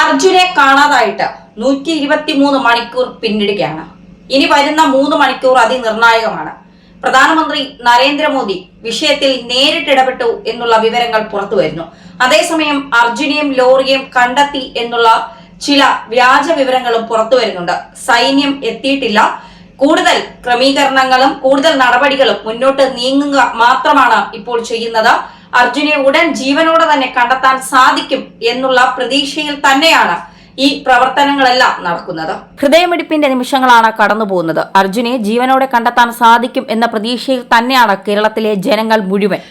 അർജുനെ കാണാതായിട്ട് നൂറ്റി ഇരുപത്തി മൂന്ന് മണിക്കൂർ പിന്നിടുകയാണ്. ഇനി വരുന്ന മൂന്ന് മണിക്കൂർ അതിനിർണായകമാണ്. പ്രധാനമന്ത്രി നരേന്ദ്രമോദി വിഷയത്തിൽ നേരിട്ട് ഇടപെട്ടു എന്നുള്ള വിവരങ്ങൾ പുറത്തു വരുന്നു. അതേസമയം അർജുനെയും ലോറിയെയും കണ്ടെത്തി എന്നുള്ള ചില വ്യാജ വിവരങ്ങളും പുറത്തു വരുന്നുണ്ട്. സൈന്യം എത്തിയിട്ടില്ല. കൂടുതൽ ക്രമീകരണങ്ങളും കൂടുതൽ നടപടികളും മുന്നോട്ട് നീങ്ങുക മാത്രമാണ് ഇപ്പോൾ ചെയ്യുന്നത്. അർജുനെ ഉടൻ ജീവനോടെ തന്നെ കണ്ടെത്താൻ സാധിക്കും എന്നുള്ള പ്രതീക്ഷയിൽ തന്നെയാണ് ഈ പ്രവർത്തനങ്ങളെല്ലാം നടക്കുന്നത്. ഹൃദയമിടിപ്പിന്റെ നിമിഷങ്ങളാണ് കടന്നുപോകുന്നത് അർജുനെ ജീവനോടെ കണ്ടെത്താൻ സാധിക്കും എന്ന പ്രതീക്ഷയിൽ തന്നെയാണ് കേരളത്തിലെ ജനങ്ങൾ മുഴുവൻ.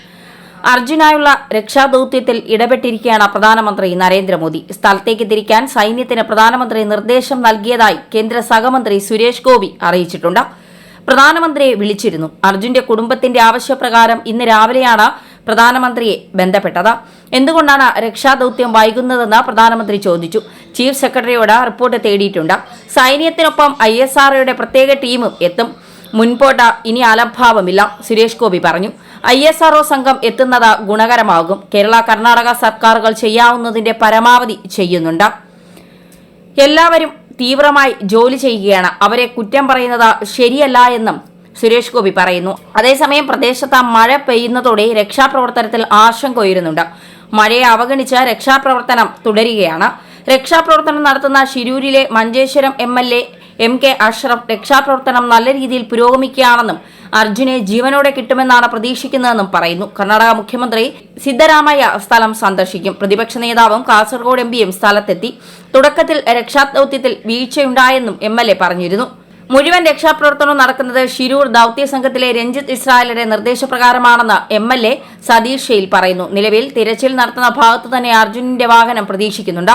അർജുനായുള്ള രക്ഷാദൌത്യത്തിൽ ഇടപെട്ടിരിക്കുകയാണ് പ്രധാനമന്ത്രി നരേന്ദ്രമോദി. സ്ഥലത്തേക്ക് തിരിക്കാൻ സൈന്യത്തിന് പ്രധാനമന്ത്രി നിർദ്ദേശം നൽകിയതായി കേന്ദ്ര സഹമന്ത്രി സുരേഷ് ഗോപി അറിയിച്ചിട്ടുണ്ട്. പ്രധാനമന്ത്രിയെ വിളിച്ചിരുന്നു. അർജുന്റെ കുടുംബത്തിന്റെ ആവശ്യപ്രകാരം ഇന്ന് രാവിലെയാണ് പ്രധാനമന്ത്രിയെ ബന്ധപ്പെട്ടത്. എന്തുകൊണ്ടാണ് രക്ഷാദൌത്യം വൈകുന്നതെന്ന് പ്രധാനമന്ത്രി ചോദിച്ചു. ചീഫ് സെക്രട്ടറിയോട് റിപ്പോർട്ട് തേടിയിട്ടുണ്ട്. സൈന്യത്തിനൊപ്പം ഐ എസ് ആർഒയുടെ പ്രത്യേക ടീമും എത്തും. മുൻപോട്ട് ഇനി അലംഭാവമില്ല സുരേഷ് ഗോപി പറഞ്ഞു. ഐ എസ് ആർഒ സംഘം എത്തുന്നത് ഗുണകരമാകും. കേരള കർണാടക സർക്കാരുകൾ ചെയ്യാവുന്നതിന്റെ പരമാവധി ചെയ്യുന്നുണ്ട്. എല്ലാവരും തീവ്രമായി ജോലി ചെയ്യുകയാണ്. അവരെ കുറ്റം പറയുന്നത് ശരിയല്ല എന്നും സുരേഷ് ഗോപി പറയുന്നു. അതേസമയം പ്രദേശത്ത് മഴ പെയ്യുന്നതോടെ രക്ഷാപ്രവർത്തനത്തിൽ ആശങ്ക ഉയരുന്നുണ്ട്. മഴയെ അവഗണിച്ച് രക്ഷാപ്രവർത്തനം തുടരുകയാണ്. രക്ഷാപ്രവർത്തനം നടത്തുന്ന ശിരൂരിലെ Manjeshwaram M L A M K Ashraf രക്ഷാപ്രവർത്തനം നല്ല രീതിയിൽ പുരോഗമിക്കുകയാണെന്നും അർജുനെ ജീവനോടെ കിട്ടുമെന്നാണ് പ്രതീക്ഷിക്കുന്നതെന്നും പറയുന്നു. കർണാടക മുഖ്യമന്ത്രി സിദ്ധരാമയ്യ സ്ഥലം സന്ദർശിക്കും. പ്രതിപക്ഷ നേതാവും കാസർഗോഡ് എം പിയും സ്ഥലത്തെത്തി. തുടക്കത്തിൽ രക്ഷാദൌത്യത്തിൽ വീഴ്ചയുണ്ടായെന്നും എം എൽ എ പറഞ്ഞിരുന്നു. മുഴുവൻ രക്ഷാപ്രവർത്തനവും നടക്കുന്നത് ഷിരൂർ ദൌത്യ സംഘത്തിലെ രഞ്ജിത്ത് ഇസ്രായേലിന്റെ നിർദ്ദേശപ്രകാരമാണെന്ന് M L A Satish Sail പറയുന്നു. നിലവിൽ തിരച്ചിൽ നടത്തുന്ന ഭാഗത്ത് തന്നെ അർജുനന്റെ വാഹനം പ്രതീക്ഷിക്കുന്നുണ്ട്.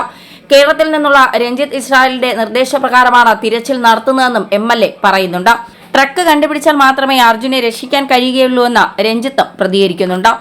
കേരളത്തിൽ നിന്നുള്ള രഞ്ജിത്ത് ഇസ്രായേലിന്റെ നിർദ്ദേശപ്രകാരമാണ് തിരച്ചിൽ നടത്തുന്നതെന്നും എം എൽ എ പറയുന്നുണ്ട്. ട്രക്ക് കണ്ടുപിടിച്ചാൽ മാത്രമേ അർജുനെ രക്ഷിക്കാൻ കഴിയുകയുള്ളൂ എന്ന് രഞ്ജിത്തും പ്രതികരിക്കുന്നുണ്ട്.